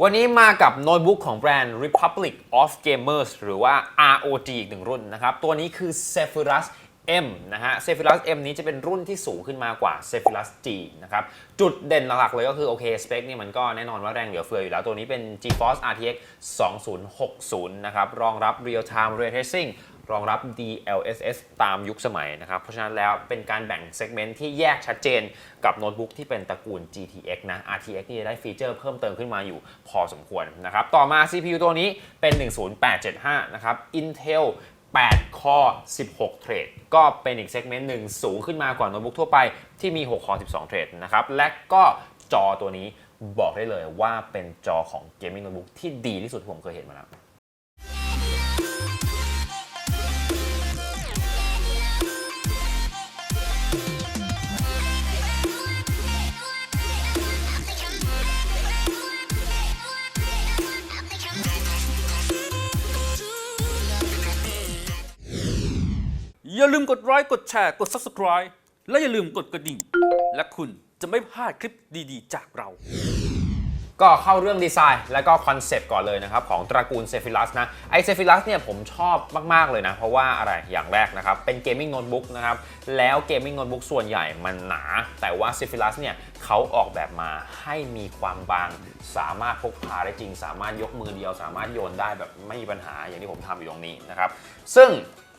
วันนี้มากับโน้ตบุ๊กของแบรนด์ Republic of Gamers หรือว่า ROG อีกหนึ่งรุ่นนะครับ ตัวนี้คือ Zephyrus M นะฮะ Zephyrus M นี้จะเป็นรุ่นที่สูงขึ้นมากว่า Zephyrus G นะครับ จุดเด่นหลักๆเลยก็คือ โอเค สเปคนี่มันก็แน่นอนว่าแรงเหลือเฟืออยู่แล้ว ตัวนี้เป็น GeForce RTX 2060 นะครับ รองรับ Real Time Ray Tracing รองรับ DLSS ตามยุคสมัยนะครับ เพราะฉะนั้นแล้วเป็นการแบ่งเซกเมนต์ที่แยกชัดเจนกับโน้ตบุ๊กที่เป็นตระกูล GTX นะ RTX นี่ได้ฟีเจอร์เพิ่มเติมขึ้นมาอยู่พอสมควรนะครับ ต่อมา CPU ตัวนี้เป็น 10875 นะครับ Intel 8 คอร์16 เทรด ก็เป็นอีกเซกเมนต์หนึ่งสูงขึ้นมากว่าโน้ตบุ๊กทั่วไปที่มี 6 คอร์12 เทรดนะครับ และก็จอตัวนี้บอกได้เลยว่าเป็นจอของเกมมิ่งโน้ตบุ๊กที่ดีที่สุดที่ผมเคยเห็นมาแล้ว อย่าลืมกดไลค์กดแชร์กด Subscribe และอย่าลืมกดกระดิ่ง และคุณจะไม่พลาดคลิปดีๆ จากเรา ก็เข้าเรื่องดีไซน์และก็คอนเซปต์ก่อนเลยนะครับ ของตระกูลเซฟิลัสนะไอเซฟิลัสเนี่ยผมชอบมาก ๆ เลยนะ เพราะว่าอะไรอย่างแรกนะครับ เป็นเกมมิ่งโน้ตบุ๊กนะครับ แล้วเกมมิ่งโน้ตบุ๊กส่วนใหญ่มันหนา แต่ว่าเซฟิลัสเนี่ยเขาออกแบบมาให้มีความบาง สามารถพกพาได้จริง สามารถยกมือเดียว สามารถโยนได้แบบไม่มีปัญหาอย่างที่ผมทำอยู่ตรงนี้นะครับซึ่ง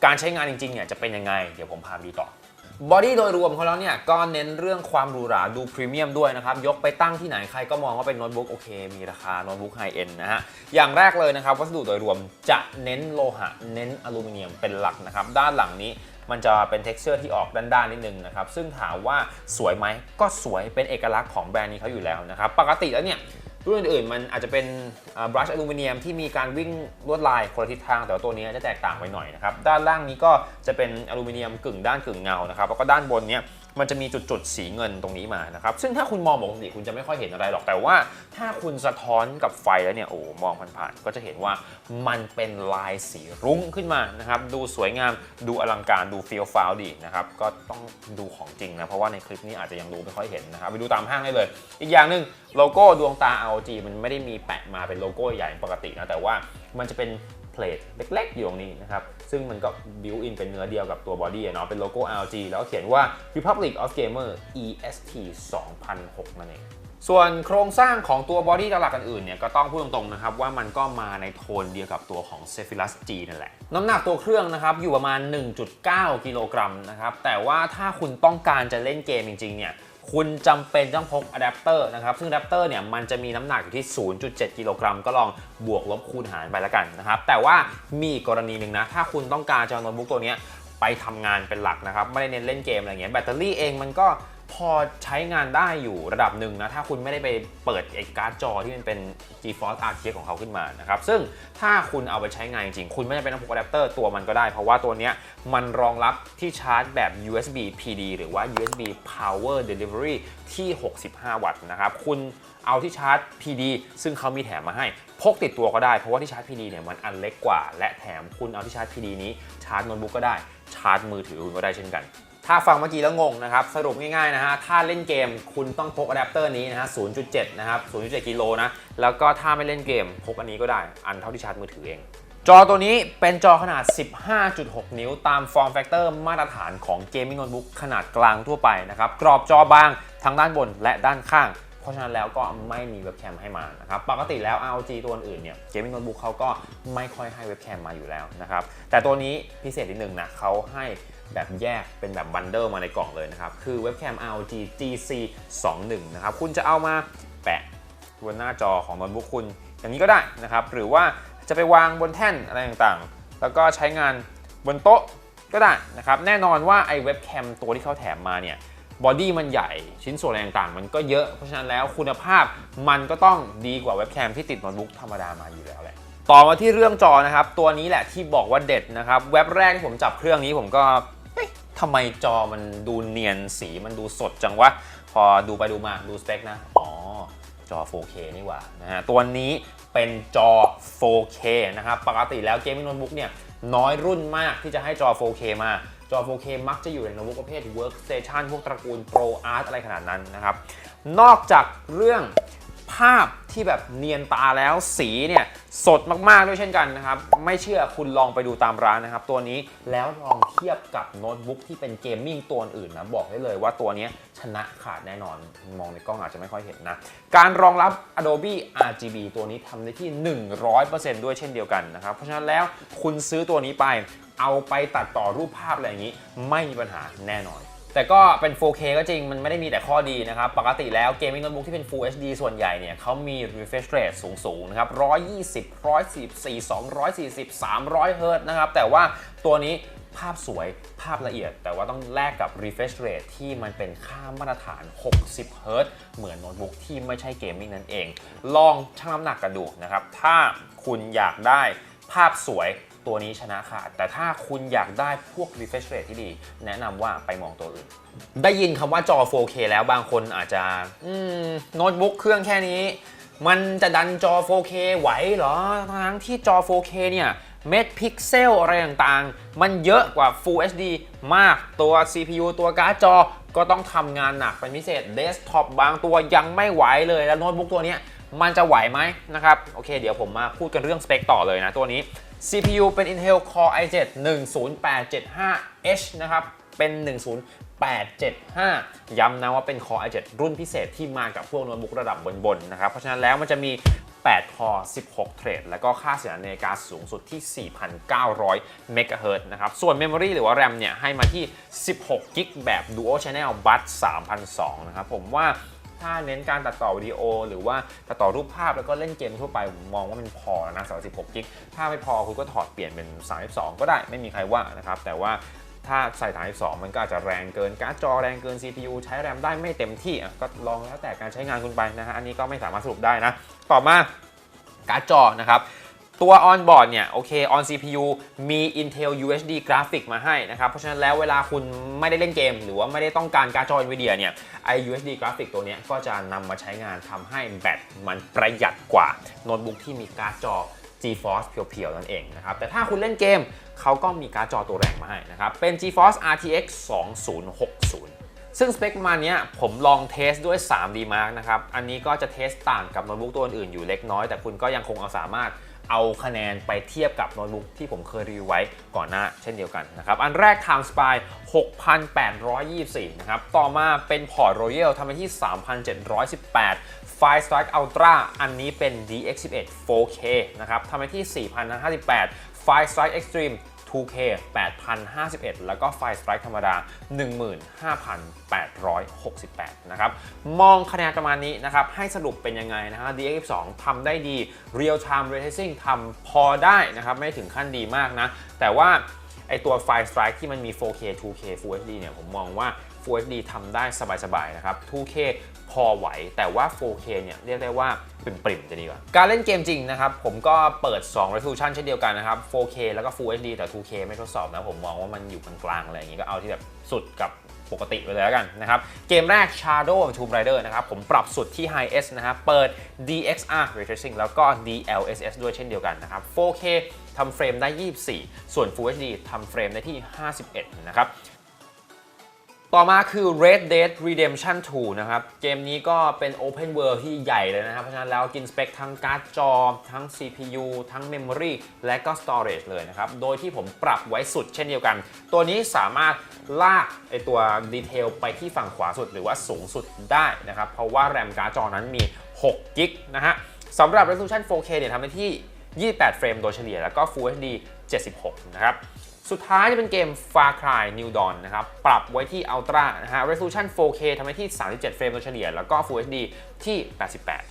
การใช้งานจริงๆเนี่ยจะเป็นยังไง เดี๋ยวผมพาดูต่อบอดี้โดยรวมของเราเนี่ยก็เน้นเรื่องความหรูหราดูพรีเมียมด้วยนะครับ ยกไปตั้งที่ไหนใครก็มองว่าเป็นโน้ตบุ๊กโอเค มีราคาโน้ตบุ๊กไฮเอ็นนะฮะ อย่างแรกเลยนะครับ วัสดุโดยรวมจะเน้นโลหะ เน้นอลูมิเนียมเป็นหลักนะครับ ด้านหลังนี้มันจะเป็น t e x t อร์ที่ออกด้านๆนิดนึงนะครับ ซึ่งถามว่าสวยไหมก็สวยเป็นเอกลักษณ์ของแบรนด์นี้เขาอยู่แล้วนะครับ ปกติแล้วเนี่ย รุ่นอื่นๆมันอาจจะเป็นบรัชอลูมิเนียมที่มีการวิ่งลวดลายคนละทิศทาง แต่ว่าตัวนี้จะแตกต่างไปหน่อยนะครับ ด้านล่างนี้ก็จะเป็นอลูมิเนียมกึ่งด้านกึ่งเงานะครับ แล้วก็ด้านบนเนี้ย มันจะมีจุดๆสีเงินตรงนี้มานะครับ ซึ่งถ้าคุณมองปกติคุณจะไม่ค่อยเห็นอะไรหรอก แต่ว่าถ้าคุณสะท้อนกับไฟแล้วเนี่ย โอ้ มองผ่านๆ ก็จะเห็นว่ามันเป็นลายสีรุ้งขึ้นมานะครับ ดูสวยงาม ดูอลังการ ดูเฟียวฟาวดีนะครับ ก็ต้องดูของจริงนะ เพราะว่าในคลิปนี้อาจจะยังดูไม่ค่อยเห็นนะครับ ไปดูตามห้างได้เลย อีกอย่างหนึ่งโลโก้ดวงตา ROG มันไม่ได้มีแปะมาเป็นโลโก้ใหญ่ปกตินะ แต่ว่ามันจะเป็น เพลทเล็กๆ อยู่ตรงนี้นะครับ ซึ่งมันก็บิวอินเป็นเนื้อเดียวกับตัวบอดี้เนาะเป็นโลโก้ R G แล้วก็เขียนว่า Republic of Gamer EST 2006 นั่นเองส่วนโครงสร้างของตัวบอดี้หลักอื่นๆเนี่ยก็ต้องพูดตรงๆนะครับว่ามันก็มาในโทนเดียวกับตัวของ Zephyrus G นั่นแหละ น้ำหนักตัวเครื่องนะครับอยู่ประมาณ 1.9 กิโลกรัมนะครับแต่ว่าถ้าคุณต้องการจะเล่นเกมจริงๆเนี่ย คุณจำเป็นต้องพกอะแดปเตอร์นะครับ ซึ่งอะแดปเตอร์เนี่ยมันจะมีน้ำหนักอยู่ที่ 0.7 กิโลกรัมก็ลองบวกลบคูณหารไปแล้วกันนะครับ แต่ว่ามีกรณีหนึ่งนะ ถ้าคุณต้องการจะเอาโน้ตบุ๊กตัวนี้ไปทำงานเป็นหลักนะครับ ไม่ได้เน้นเล่นเกมอะไรเงี้ย แบตเตอรี่เองมันก็ พอใช้งานได้อยู่ระดับหนึ่งนะ ถ้าคุณไม่ได้ไปเปิดไอ้การ์ดจอที่มันเป็น GeForce RTX ของเขาขึ้นมานะครับ ซึ่งถ้าคุณเอาไปใช้งานจริงๆคุณไม่จำเป็นต้องพกอะแดปเตอร์ตัวมันก็ได้ เพราะว่าตัวเนี้ยมันรองรับที่ชาร์จแบบ USB PD หรือว่า USB Power Delivery ที่ 65 วัตต์นะครับ คุณเอาที่ชาร์จ PD ซึ่งเขามีแถมมาให้ พกติดตัวก็ได้ เพราะว่าที่ชาร์จ PD เนี่ยมันอันเล็กกว่า และแถมคุณเอาที่ชาร์จ PD นี้ชาร์จโน้ตบุ๊กก็ได้ ชาร์จมือถือคุณก็ได้เช่นกัน ถ้าฟังเมื่อกี้แล้วงงนะครับ สรุปง่ายๆนะฮะ ถ้าเล่นเกมคุณต้องพกอะแดปเตอร์นี้นะฮะ 0.7 นะครับ 0.7 กิโลนะ แล้วก็ถ้าไม่เล่นเกมพกอันนี้ก็ได้ อันเท่าที่ชาร์จมือถือเอง จอตัวนี้เป็นจอขนาด 15.6 นิ้วตามฟอร์มแฟกเตอร์มาตรฐานของเกมมิ่งโน้ตบุ๊กขนาดกลางทั่วไปนะครับ กรอบจอบางทั้งด้านบนและด้านข้างเพราะฉะนั้นแล้วก็ไม่มีเว็บแคมให้มานะครับ ปกติแล้ว ROG ตัวอื่นเนี่ยเกมมิ่งโน้ตบุ๊กเขาก็ไม่ค่อยให้เว็บแคมมาอยู่แล้วนะครับ แต่ตัวนี้พิเศษนิดนึงนะเขาให้ แบบแยกเป็นแบบบันเดิลมาในกล่องเลยนะครับ คือเว็บแคม ROG GC 21นะครับ คุณจะเอามาแปะบนหน้าจอของโน้ตบุ๊กคุณอย่างนี้ก็ได้นะครับ หรือว่าจะไปวางบนแท่นอะไรต่างๆ แล้วก็ใช้งานบนโต๊ะก็ได้นะครับ แน่นอนว่าไอ้เว็บแคมตัวที่เขาแถมมาเนี่ยบอดี้มันใหญ่ชิ้นส่วนอะไรต่างๆ มันก็เยอะ เพราะฉะนั้นแล้วคุณภาพมันก็ต้องดีกว่าเว็บแคมที่ติดโน้ตบุ๊กธรรมดามาอยู่แล้วแหละต่อมาที่เรื่องจอนะครับ ตัวนี้แหละที่บอกว่าเด็ดนะครับ เว็บแรกที่ผมจับเครื่องนี้ผมก็ ทำไมจอมันดูเนียนสีมันดูสดจังวะ พอดูไปดูมาดูสเปคนะ อ๋อ จอ 4K นี่หว่านะฮะตัวนี้เป็นจอ 4K นะครับ ปกติแล้วเกมมิ่งโน้ตบุ๊กเนี่ย น้อยรุ่นมากที่จะให้จอ 4K มา จอ 4K มักจะอยู่ในโน้ตบุ๊กประเภท workstation พวกตระกูล Pro Art อะไรขนาดนั้นนะครับ นอกจากเรื่อง ภาพที่แบบเนียนตาแล้วสีเนี่ยสดมากๆด้วยเช่นกันนะครับ ไม่เชื่อคุณลองไปดูตามร้านนะครับ ตัวนี้แล้วลองเทียบกับโน้ตบุ๊กที่เป็นเกมมิ่งตัวอื่นนะ บอกได้เลยว่าตัวนี้ชนะขาดแน่นอน มองในกล้องอาจจะไม่ค่อยเห็นนะ การรองรับ Adobe RGB ตัวนี้ทำได้ที่ 100%ด้วยเช่นเดียวกันนะครับ เพราะฉะนั้นแล้วคุณซื้อตัวนี้ไป เอาไปตัดต่อรูปภาพอะไรอย่างนี้ ไม่มีปัญหาแน่นอน แต่ก็เป็น 4K ก็จริง มันไม่ได้มีแต่ข้อดีนะครับ ปกติแล้วเกมมิ่งโน้ตบุ๊กที่เป็น Full HD ส่วนใหญ่เนี่ยเขามี refresh rate สูงๆนะครับ 120 144 240 300 เฮิร์ตนะครับ แต่ว่าตัวนี้ภาพสวยภาพละเอียด แต่ว่าต้องแลกกับ refresh rate ที่มันเป็นค่ามาตรฐาน 60 เฮิร์ตเหมือนโน้ตบุ๊กที่ไม่ใช่เกมมิ่งนั่นเอง ลองชั่งน้ำหนักกันดูนะครับ ถ้าคุณอยากได้ภาพสวย ตัวนี้ชนะขาด แต่ถ้าคุณอยากได้พวก refresh rate ที่ดี แนะนำว่าไปมองตัวอื่น ได้ยินคำว่าจอ 4K แล้วบางคนอาจจะอืมโน้ตบุ๊กเครื่องแค่นี้ มันจะดันจอ 4K ไหวเหรอ ทั้งที่จอ 4K เนี่ยเม็ดพิกเซลอะไรต่างๆ มันเยอะกว่า Full HD มากตัว CPU ตัวการ์ดจอก็ต้องทำงานหนักเป็นพิเศษเดสก์ท็อปบางตัวยังไม่ไหวเลย แล้วโน้ตบุ๊กตัวนี้มันจะไหวไหมนะครับ โอเค เดี๋ยวผมมาพูดกันเรื่องสเปคต่อเลยนะตัวนี้ CPU เป็น Intel Core i7 10875H นะครับ เป็น 10875 ย้ำนะว่าเป็น Core i7 รุ่นพิเศษที่มากับพวกโน้ตบุ๊กระดับบนๆนะครับ เพราะฉะนั้นแล้วมันจะมี 8 คอ 16 เทรด แล้วก็ค่าเสียงนาฬิกาสูงสุดที่ 4,900 เมกะเฮิรตซ์นะครับ ส่วน Memory หรือว่า RAM เนี่ยให้มาที่ 16 กิกแบบ Dual Channel Bus 3002 นะครับ ผมว่า ถ้าเน้นการตัดต่อวิดีโอ หรือว่าตัดต่อรูปภาพแล้วก็เล่นเกมทั่วไปผมมองว่ามันพอแล้วนะสำหรับ16กิกถ้าไม่พอคุณก็ถอดเปลี่ยนเป็น 32 ก็ได้ไม่มีใครว่านะครับแต่ว่าถ้าใส่32มันก็อาจจะแรงเกิน การ์ดจอแรงเกิน CPU ใช้แรมได้ไม่เต็มที่ก็ลองแล้วแต่การใช้งานคุณไปนะฮะ อันนี้ก็ไม่สามารถสรุปได้นะ ต่อมาการ์ดจอนะครับ ตัว on board เนี่ยโอเค on CPU มี Intel UHD Graphic มาให้นะครับ เพราะฉะนั้นแล้วเวลาคุณไม่ได้เล่นเกม หรือว่าไม่ได้ต้องการการ์ดจอ NVIDIA เนี่ยไอ UHD Graphic ตัวนี้ก็จะนำมาใช้งานทำให้แบตมันประหยัดกว่าโน้ตบุ๊กที่มีการ์ดจอ GeForce เพียวๆนั่นเองนะครับ แต่ถ้าคุณเล่นเกมเขาก็มีการ์ดจอตัวแรงมาให้นะครับ เป็น GeForce RTX 2060ซึ่งสเปคประมาณเนี้ยผมลองเทสด้วย 3D Mark นะครับ อันนี้ก็จะเทสต่างกับโน้ตบุ๊กตัวอื่นอยู่เล็กน้อย แต่คุณก็ยังคงเอาสามารถ เอาคะแนนไปเทียบกับโน้ตบุ๊กที่ผมเคยรีวิวไว้ก่อนหน้าเช่นเดียวกันนะครับ อันแรก Time Spy 6,824 นะครับ ต่อมาเป็น Port Royal ทำไปที่ 3,718 Fire Strike Ultra อันนี้เป็น DX11 4K นะครับทำไปที่ 4,058 Fire Strike Extreme 2K 8,051 แล้วก็ Fire Strike ธรรมดา 15,868 นะครับ มองคะแนนประมาณนี้นะครับ ให้สรุปเป็นยังไงนะฮะ DX2 ทำได้ดี Real Time Ray Tracing ทำพอได้นะครับ ไม่ถึงขั้นดีมากนะ แต่ว่าไอตัว Fire Strike ที่มันมี 4K 2K Full HD เนี่ย ผมมองว่า Full HD ทำได้สบายๆนะครับ 2K พอไหว แต่ว่า 4K เนี่ยเรียกได้ว่า ปริมๆจะดีกว่า การเล่นเกมจริงนะครับ ผมก็เปิด 2 resolution เช่นเดียวกันนะครับ 4K แล้วก็ Full HD แต่ 2K ไม่ทดสอบนะผมมองว่ามันอยู่กลางๆอะไรอย่างงี้ก็เอาที่แบบสุดกับปกติไปเลยแล้วกันนะครับ เกมแรก Shadow of Tomb Raider นะครับ ผมปรับสุดที่ High S นะครับ เปิด DXR Ray Tracing แล้วก็ DLSS ด้วยเช่นเดียวกันนะครับ 4K ทำเฟรมได้ 24 ส่วน Full HD ทำเฟรมได้ที่ 51 นะครับ ต่อมาคือ Red Dead Redemption 2 นะครับ เกมนี้ก็เป็น Open World ที่ใหญ่เลยนะครับ เพราะฉะนั้นแล้วกินสเปคทั้งการ์ดจอ ทั้ง CPU ทั้ง Memory และก็ Storage เลยนะครับ โดยที่ผมปรับไว้สุดเช่นเดียวกัน ตัวนี้สามารถลากไอตัวดีเทลไปที่ฝั่งขวาสุดหรือว่าสูงสุดได้นะครับ เพราะว่าแรมการ์ดจอนั้นมี 6 กิกนะฮะสำหรับ Resolution 4K เนี่ยทำได้ที่ 28 เฟรมโดยเฉลี่ยแล้วก็ Full HD 76 นะครับ สุดท้ายจะเป็นเกม Far Cry New Dawn นะครับ ปรับไว้ที่ Ultra นะฮะ Resolution 4K ทำให้ที่ 37 เฟรมโดยเฉลี่ย แล้วก็ Full HD ที่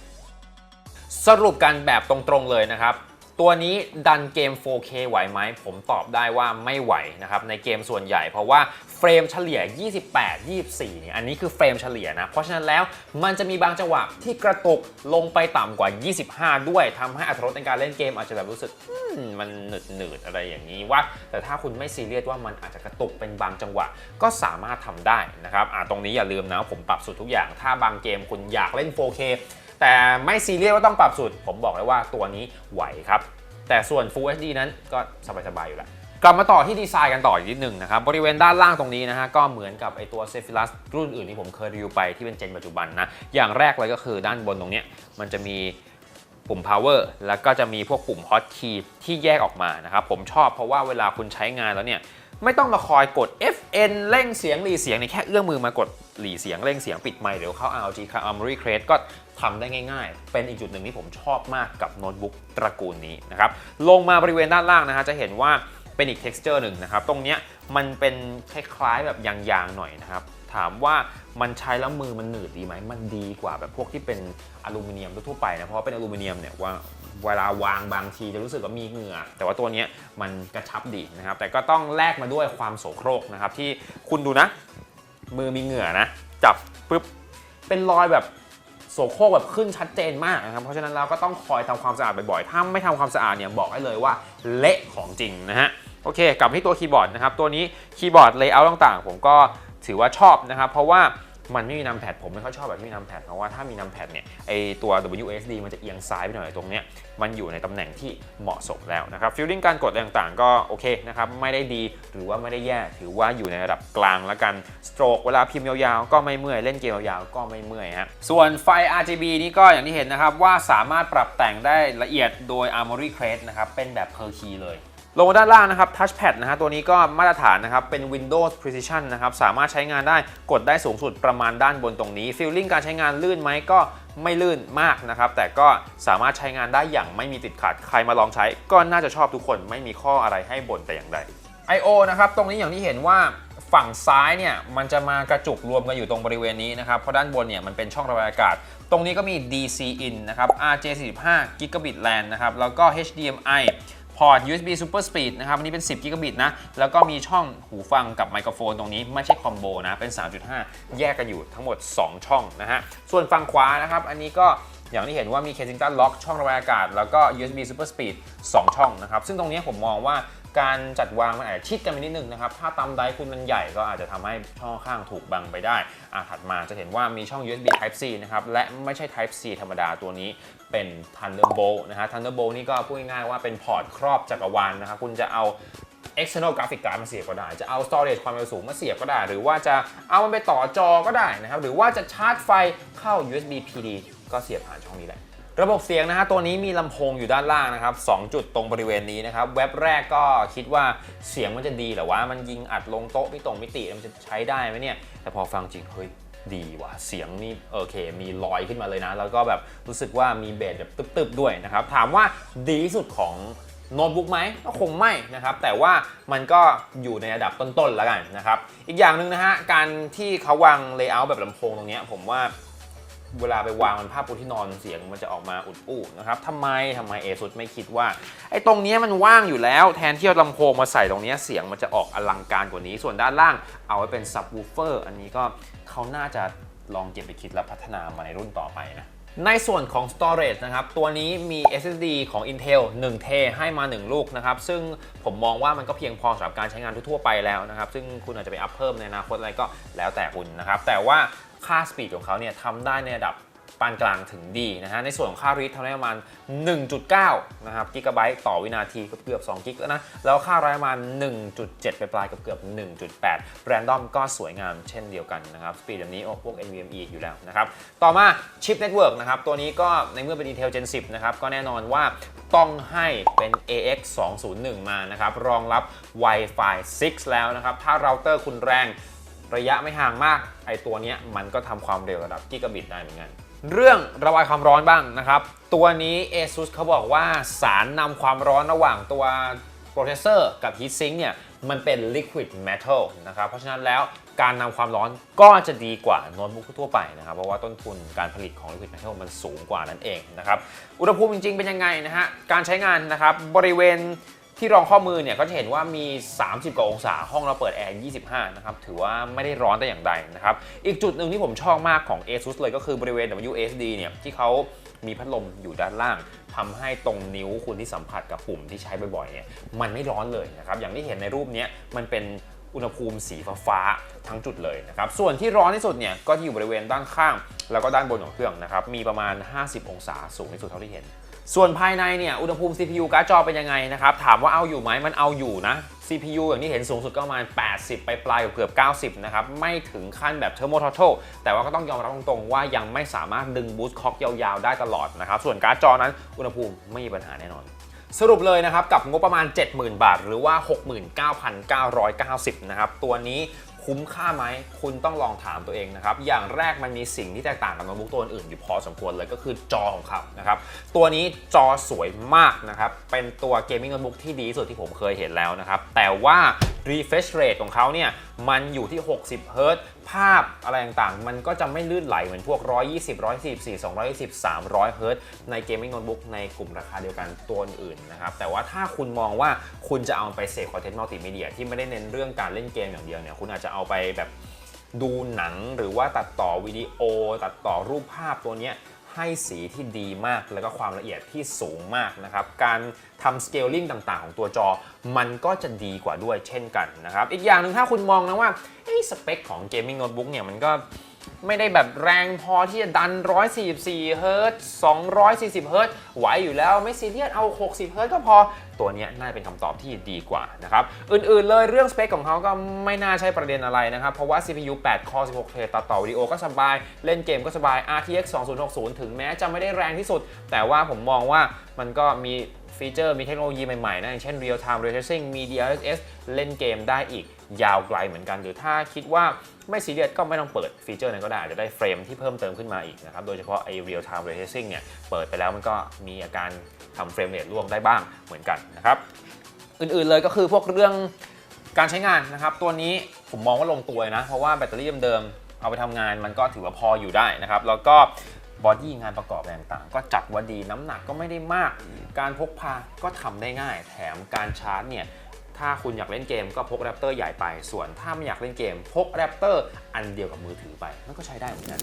88 สรุปกันแบบตรงๆเลยนะครับ ตัวนี้ดันเกม 4K ไหวไหม ผมตอบได้ว่าไม่ไหวนะครับ ในเกมส่วนใหญ่ เพราะว่าเฟรมเฉลี่ย 28 24เนี่ยอันนี้คือเฟรมเฉลี่ยนะ เพราะฉะนั้นแล้วมันจะมีบางจังหวะที่กระตุกลงไปต่ำกว่า 25 ด้วยทำให้อัตรสในการเล่นเกมอาจจะแบบรู้สึกมันหนืดหนืดๆอะไรอย่างนี้ว่า แต่ถ้าคุณไม่ซีเรียสว่ามันอาจจะกระตุกเป็นบางจังหวะ ก็สามารถทำได้นะครับอ่าตรงนี้อย่าลืมนะผมปรับสุดทุกอย่าง ถ้าบางเกมคุณอยากเล่น 4K แต่ไม่ซีเรียสว่าต้องปรับสุด ผมบอกเลยว่าตัวนี้ไหวครับ แต่ส่วน Full HD นั้นก็สบายๆอยู่แล้วกลับมาต่อที่ดีไซน์กันต่ออีกนิดหนึ่งนะครับ บริเวณด้านล่างตรงนี้นะฮะ ก็เหมือนกับไอตัวเซฟิลัสรุ่นอื่นที่ผมเคยรีวิวไปที่เป็นเจนปัจจุบันนะ อย่างแรกเลยก็คือด้านบนตรงนี้มันจะมีปุ่ม power แล้วก็จะมีพวกปุ่ม hot key ที่แยกออกมานะครับ ผมชอบเพราะว่าเวลาคุณใช้งานแล้วเนี่ย ไม่ต้องมาคอยกด FN เร่งเสียงหลีเสียงในแค่เอื้อมมือมากดหลีเสียงเร่งเสียงปิดไมค์เดี๋ยวเข้า ROG Armory Crate ก็ ทำได้ง่าย ๆ เป็นอีกจุดหนึ่งที่ผมชอบมากกับโน้ตบุ๊กตระกูลนี้นะครับ ลงมาบริเวณด้านล่างนะฮะจะเห็นว่าเป็นอีก texture หนึ่งนะครับ ตรงเนี้ยมันเป็นคล้ายๆแบบยางๆหน่อยนะครับ ถามว่ามันใช้แล้วมือมันหนืดดีไหม มันดีกว่าแบบพวกที่เป็นอลูมิเนียมทั่วไปนะ เพราะเป็นอลูมิเนียมเนี่ยว่าเวลาวางบางทีจะรู้สึกว่ามีเหงื่อ แต่ว่าตัวนี้มันกระชับดีนะครับ แต่ก็ต้องแลกมาด้วยความโสโครกนะครับ ที่คุณดูนะ มือมีเหงื่อนะ จับปุ๊บเป็นรอยแบบ โสโครกแบบขึ้นชัดเจนมากนะครับเพราะฉะนั้นเราก็ต้องคอยทำความสะอาดบ่อยๆถ้าไม่ทำความสะอาดเนี่ยบอกให้เลยว่าเละของจริงนะฮะโอเค กลับที่ตัวคีย์บอร์ดนะครับตัวนี้คีย์บอร์ดเลเยอร์ต่างๆ ผมก็ถือว่าชอบนะครับเพราะว่า มันไม่มีนัมแพดผมไม่ค่อยชอบแบบที่มีนัมแพดเพราะว่าถ้ามีนัมแพดเนี่ยไอตัว WSD มันจะเอียงซ้ายไปหน่อยตรงเนี้ยมันอยู่ในตำแหน่งที่เหมาะสมแล้วนะครับฟิลลิ่งการกดอะไรต่างๆ ก็โอเคนะครับไม่ได้ดีหรือว่าไม่ได้แย่ถือว่าอยู่ในระดับกลางแล้วกันสโตรกเวลาพิมพ์ยาวๆก็ไม่เมื่อยเล่นเกมยาวๆก็ไม่เมื่อยฮะส่วนไฟ RGB นี่ก็อย่างที่เห็นนะครับว่าสามารถปรับแต่งได้ละเอียดโดย Armory Crate นะครับเป็นแบบ per key เลย ลงมาด้านล่างนะครับ Touchpad นะฮะตัวนี้ก็มาตรฐานนะครับ เป็น Windows Precision นะครับ สามารถใช้งานได้กดได้สูงสุดประมาณด้านบนตรงนี้ Feeling การใช้งานลื่นไหมก็ไม่ลื่นมากนะครับ แต่ก็สามารถใช้งานได้อย่างไม่มีติดขัด ใครมาลองใช้ก็น่าจะชอบทุกคนไม่มีข้ออะไรให้บ่นแต่อย่างใด I/O นะครับ ตรงนี้อย่างที่เห็นว่าฝั่งซ้ายเนี่ยมันจะมากระจุกรวมกันอยู่ตรงบริเวณนี้นะครับ เพราะด้านบนเนี่ยมันเป็นช่องระบายอากาศ ตรงนี้ก็มี DC in นะครับ RJ45 Gigabit LAN นะครับแล้วก็ HDMI ร์ต USB Super Speed นะครับอันนี้เป็น 10 Gigabit นะ แล้วก็มีช่องหูฟังกับไมโครโฟนตรงนี้ไม่ใช่คอมโบนะ เป็น 3.5 แยกกันอยู่ทั้งหมด 2 ช่องนะฮะ ส่วนฝั่งขวานะครับ อันนี้ก็อย่างที่เห็นว่ามี Kensington Lock ช่องระบายอากาศ แล้วก็ USB Super Speed 2 ช่องนะครับ ซึ่งตรงนี้ผมมองว่าการจัดวางมันอาจจะชิดกันไปนิดนึงนะครับ ถ้าตำไดคุณมันใหญ่ก็อาจจะทำให้ช่องข้างถูกบังไปได้ อะถัดมาจะเห็นว่ามีช่อง USB Type C นะครับ และไม่ใช่ Type C ธรรมดาตัวนี้ เป็น Thunderbolt นะฮะ Thunderbolt นี่ก็พูดง่ายๆว่าเป็นพอร์ตครอบจักรวาลนะครับคุณจะเอา external graphic card มาเสียบก็ได้ จะเอา storage ความเร็วสูงมาเสียบก็ได้ หรือว่าจะเอามันไปต่อจอก็ได้นะครับ หรือว่าจะชาร์จไฟเข้า USB PD ก็เสียบผ่านช่องนี้แหละระบบเสียงนะฮะตัวนี้มีลำโพงอยู่ด้านล่างนะครับ 2 จุดตรงบริเวณนี้นะครับ เว็บแรกก็คิดว่าเสียงมันจะดีหรือว่ามันยิงอัดลงโต๊ะมิตรงมิติมันจะใช้ได้ไหมเนี่ย แต่พอฟังจริงเฮ้ย ดีว่ะเสียงนี่โอเค มีลอยขึ้นมาเลยนะ แล้วก็แบบรู้สึกว่ามีเบสแบบตึบๆด้วยนะครับ ถามว่าดีที่สุดของโน้ตบุ๊กไหมก็คงไม่นะครับ แต่ว่ามันก็อยู่ในระดับต้นๆแล้วกันนะครับ อีกอย่างหนึ่งนะฮะ การที่เขาวางเลเยอร์แบบลำโพงตรงนี้ผมว่าเวลาไปวางบนผ้าปูที่นอนเสียงมันจะออกมาอุดอู้นะครับทำไมทำไมเอซุไม่คิดว่าไอ้ตรงนี้มันว่างอยู่แล้วแทนที่เอาลำโพงมาใส่ตรงนี้เสียงมันจะออกอลังการกว่านี้ ส่วนด้านล่างเอาไว้เป็นซับวูเฟอร์อันนี้ก็ เขาน่าจะลองเก็บไปคิดและพัฒนามาในรุ่นต่อไปนะ ในส่วนของ storage นะครับ ตัวนี้มี SSD ของ Intel 1 t ให้มา 1 ลูกนะครับ ซึ่งผมมองว่ามันก็เพียงพอสำหรับการใช้งานทั่วไปแล้วนะครับ ซึ่งคุณอาจจะไปอัพเพิ่มในอนาคตอะไรก็แล้วแต่คุณนะครับ แต่ว่าค่าสปีดของเขาเนี่ยทำได้ในระดับ ปานกลางถึงดีนะฮะ ในส่วนของค่า read ทำได้ประมาณ 1.9 นะครับกิกะไบต์ต่อวินาทีเกือบ2กิกแล้วนะ แล้วค่าไรประมาณ 1.7 ไปปลายๆเกือบ1.8 random ก็สวยงามเช่นเดียวกันนะครับสปีดแบบนี้โอ้พวก NVMe อยู่แล้วนะครับ ต่อมาชิปเน็ตเวิร์กนะครับ ตัวนี้ก็ในเมื่อเป็น Intel Gen 10 นะครับ ก็แน่นอนว่าต้องให้เป็น AX 201มานะครับ รองรับ Wi-Fi 6 แล้วนะครับ ถ้าเราเตอร์คุณแรงระยะไม่ห่างมาก ไอตัวนี้มันก็ทำความเร็วระดับกิกะบิตได้เหมือนกัน เรื่องระบายความร้อนบ้างนะครับ ตัวนี้ ASUS เขาบอกว่าสารนำความร้อนระหว่างตัวโปรเซสเซอร์กับ heatsink เนี่ยมันเป็น liquid metal นะครับ เพราะฉะนั้นแล้วการนำความร้อนก็จะดีกว่าโน้ตบุ๊กทั่วไปนะครับ เพราะว่าต้นทุนการผลิตของ liquid metal มันสูงกว่านั่นเองนะครับ อุณหภูมิจริงๆ เป็นยังไงนะฮะ การใช้งานนะครับบริเวณ ที่รองข้อมือเนี่ยก็จะเห็นว่ามี 30 กว่าองศา ห้องเราเปิดแอร์ 25 นะครับ ถือว่าไม่ได้ร้อนแต่อย่างใดนะครับ อีกจุดหนึ่งที่ผมชอบมากของ ASUS เลยก็คือบริเวณ WSD เนี่ยที่เขามีพัดลมอยู่ด้านล่างทำให้ตรงนิ้วคุณที่สัมผัสกับปุ่มที่ใช้บ่อยๆเนี่ยมันไม่ร้อนเลยนะครับ อย่างที่เห็นในรูปนี้มันเป็นอุณหภูมิสีฟ้าๆทั้งจุดเลยนะครับ ส่วนที่ร้อนที่สุดเนี่ยก็ที่อยู่บริเวณด้านข้าง แล้วก็ด้านบนของเครื่องนะครับ มีประมาณ 50 องศาสูงที่สุดเท่าที่เห็น ส่วนภายในเนี่ยอุณหภูมิ CPU การ์ดจอเป็นยังไงนะครับถามว่าเอาอยู่ไหมมันเอาอยู่นะ CPU อย่างที่เห็นสูงสุดก็ประมาณ 80 ไปปลายเกือบ 90 นะครับ ไม่ถึงขั้นแบบ Turbo Total แต่ว่าก็ต้องยอมรับตรงๆ ว่ายังไม่สามารถดึงบูสต์คอกยาวๆ ได้ตลอดนะครับ ส่วนการ์ดจอนั้นอุณหภูมิไม่มีปัญหาแน่นอนสรุปเลยนะครับ กับงบประมาณ 70,000 บาท หรือว่า 69,990 นะครับ ตัวนี้ คุ้มค่าไหมคุณต้องลองถามตัวเองนะครับ อย่างแรกมันมีสิ่งที่แตกต่างกับโน้ตบุ๊กตัวอื่นอยู่พอสมควรเลยก็คือจอของเขานะครับ ตัวนี้จอสวยมากนะครับ เป็นตัวเกมมิ่งโน้ตบุ๊กที่ดีสุดที่ผมเคยเห็นแล้วนะครับ แต่ว่า refresh rate ของเขาเนี่ยมันอยู่ที่ 60เฮิรต ภาพอะไรต่างๆ มันก็จะไม่ลื่นไหลเหมือนพวก 120 144, 220 300 เฮิรตซ์ในเกมมิ่งโน้ตบุ๊กในกลุ่มราคาเดียวกันตัวอื่นนะครับ แต่ว่าถ้าคุณมองว่าคุณจะเอาไปเสพคอนเทนต์มัลติมีเดียที่ไม่ได้เน้นเรื่องการเล่นเกมอย่างเดียวเนี่ย คุณอาจจะเอาไปแบบดูหนังหรือว่าตัดต่อวิดีโอ ตัดต่อรูปภาพตัวเนี้ย ให้สีที่ดีมาก แล้วก็ความละเอียดที่สูงมากนะครับ การทำสเกลลิ่งต่างๆ ของตัวจอ มันก็จะดีกว่าด้วยเช่นกันนะครับ อีกอย่างหนึ่งถ้าคุณมองนะว่าสเปคของเกมมิ่งโน้ตบุ๊กเนี่ยมันก็ ไม่ได้แบบแรงพอที่จะดัน 144 เฮิรตซ์240 เฮิรตซ์ไหวอยู่แล้วไม่ซีเรียสเอา 60 เฮิรตซ์ก็พอ ตัวนี้น่าจะเป็นคำตอบที่ดีกว่านะครับ อื่นๆเลยเรื่องสเปคของเขาก็ไม่น่าใช่ประเด็นอะไรนะครับ เพราะว่า CPU 8 Core 16 เทรดตัดต่อวิดีโอก็สบาย เล่นเกมก็สบาย RTX 2060 ถึงแม้จะไม่ได้แรงที่สุด แต่ว่าผมมองว่ามันก็มีฟีเจอร์มีเทคโนโลยีใหม่ๆนะอย่างเช่น Real Time Ray Tracing มี DLSS เล่นเกมได้อีกยาวไกลเหมือนกัน หรือถ้าคิดว่าไม่ซีเรียสก็ไม่ต้องเปิดฟีเจอร์นั้นก็ได้อาจจะได้เฟรมที่เพิ่มเติมขึ้นมาอีกนะครับโดยเฉพาะไอ้ Real Time Ray Tracing เนี่ยเปิดไปแล้วมันก็มีอาการทำเฟรมเรทร่วงได้บ้างเหมือนกันนะครับอื่นๆเลยก็คือพวกเรื่องการใช้งานนะครับตัวนี้ผมมองว่าลงตัวนะเพราะว่าแบตเตอรี่เดิมๆเอาไปทำงานมันก็ถือว่าพออยู่ได้นะครับแล้วก็บอดี้งานประกอบต่างๆ ก็จัดว่าดีน้ำหนักก็ไม่ได้มาก การพกพาก็ทำได้ง่าย แถมการชาร์จเนี่ย ถ้าคุณอยากเล่นเกมก็พกแรปเตอร์ใหญ่ไป ส่วนถ้าไม่อยากเล่นเกม พกแรปเตอร์อันเดียวกับมือถือไป มันก็ใช้ได้เหมือนกัน